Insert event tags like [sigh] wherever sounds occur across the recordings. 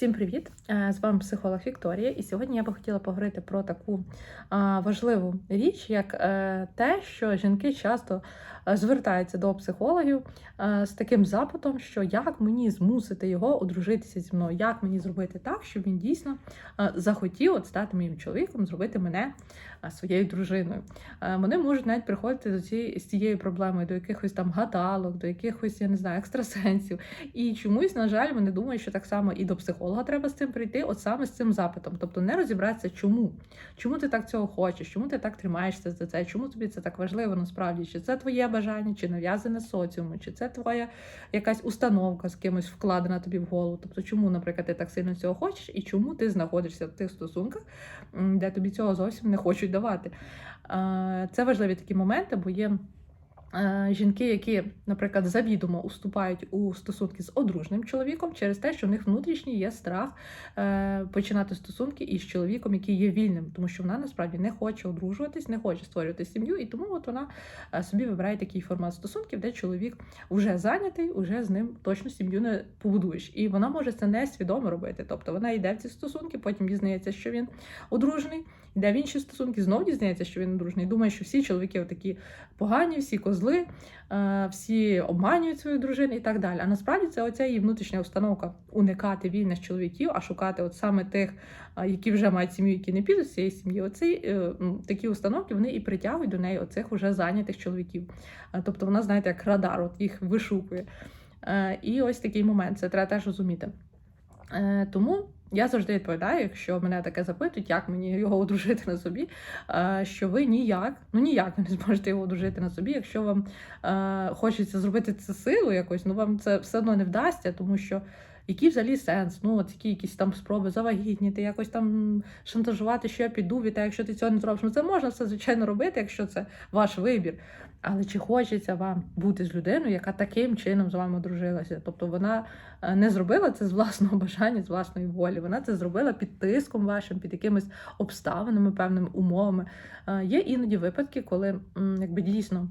Всім привіт! Е, З вами психолог Вікторія, і сьогодні я би хотіла поговорити про таку важливу річ, як е, те, що жінки часто е, звертаються до психологів з таким запитом, що як мені змусити його одружитися зі мною, як мені зробити так, щоб він дійсно захотів от стати моїм чоловіком, зробити мене своєю дружиною. Вони можуть навіть приходити до цієї з цією проблемою, до якихось там гадалок, до якихось, я не знаю, екстрасенсів. І чомусь, на жаль, вони думають, що так само і до психолога треба з цим прийти, от саме з цим запитом. Тобто не розібратися, чому. Чому ти так цього хочеш, чому ти так тримаєшся за це, чому тобі це так важливо насправді? Чи це твоє бажання, чи нав'язане соціуму, чи це твоя якась установка з кимось вкладена тобі в голову? Тобто, чому, наприклад, ти так сильно цього хочеш, і чому ти знаходишся в тих стосунках, де тобі цього зовсім не хочуть давати? Е, Це важливі такі моменти, бо є. Е, Жінки, які, наприклад, завідомо уступають у стосунки з одружним чоловіком через те, що в них внутрішній є страх е, починати стосунки із чоловіком, який є вільним, тому що вона насправді не хоче одружуватись, не хоче створювати сім'ю, і тому от вона е, собі вибирає такий формат стосунків, де чоловік вже зайнятий, уже з ним точно сім'ю не побудуєш. І вона може це несвідомо робити. Тобто вона йде в ці стосунки, потім дізнається, що він одружений, йде в інші стосунки, знову дізнається, що він одружений. Думає, що всі чоловіки такі погані, всі козли, е, всі обманюють свою дружину і так далі. А насправді це оця її внутрішня установка уникати вільних чоловіків, а шукати от саме тих, е, які вже мають сім'ю, які не підуть з цієї сім'ї. Оці е, такі установки вони і притягують до неї оцих уже зайнятих чоловіків. Тобто вона, знаєте, як радар, от їх вишукує. І ось такий момент, це треба теж розуміти. Тому я завжди відповідаю, якщо мене таке запитують, як мені його одружити на собі, е, що ви ніяк, ну ніяк не зможете його одружити на собі. Якщо вам е, хочеться зробити це силу якось, ну вам це все одно не вдасться, тому що. Який взагалі сенс? Ну, от якісь там спроби завагітніти, якось там шантажувати, що я піду тебе, якщо ти цього не зробиш. Ну, це можна все, звичайно, робити, якщо це ваш вибір. Але чи хочеться вам бути з людиною, яка таким чином з вами одружилася? Тобто вона е, не зробила це з власного [laughs] бажання, з власної волі. Вона це зробила під тиском вашим, під якимись обставинами, певними умовами. Е, Є іноді випадки, коли якби дійсно.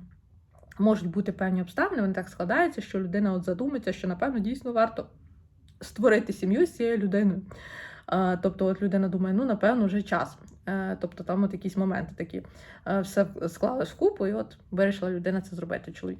Можуть бути певні обставини, вони так складаються, що людина от задумається, що напевно дійсно варто створити сім'ю з цією людиною. Е, Тобто, от людина думає, ну напевно, вже час. Е, Тобто там от якісь моменти такі Е, все склалось в купу, і от вирішила людина це зробити чоловік.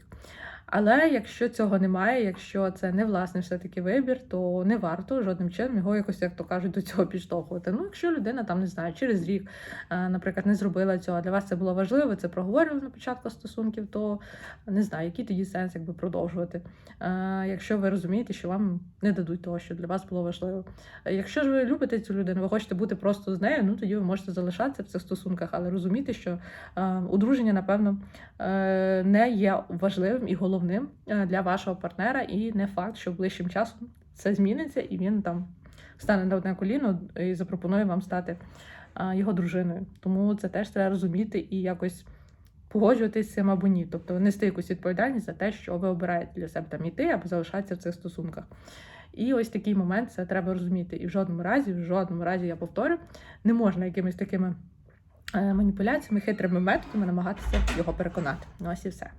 Але якщо цього немає, якщо це не власний все-таки вибір, то не варто жодним чином його якось, як то кажуть, до цього підштовхувати. Ну, якщо людина там не знаю, через рік, е, наприклад, не зробила цього, а для вас це було важливо, це проговорювали на початку стосунків, то не знаю, який тоді сенс якби продовжувати. Е, Якщо ви розумієте, що вам не дадуть того, що для вас було важливо. Якщо ж ви любите цю людину, ви хочете бути просто з нею, ну тоді ви можете залишатися в цих стосунках, але розуміти, що одруження, напевно, е, не є важливим і головним е, для вашого партнера, і не факт, що ближчим часом це зміниться, і він там стане на одне коліно і запропонує вам стати е, його дружиною. Тому це теж треба розуміти і якось. Погоджуватися з цим або ні, тобто нести якусь відповідальність за те, що ви обираєте для себе там іти або залишатися в цих стосунках. І ось такий момент це треба розуміти. І в жодному разі, в жодному разі, я повторю, не можна якимись такими е, маніпуляціями, хитрими методами намагатися його переконати. Ну ось і все.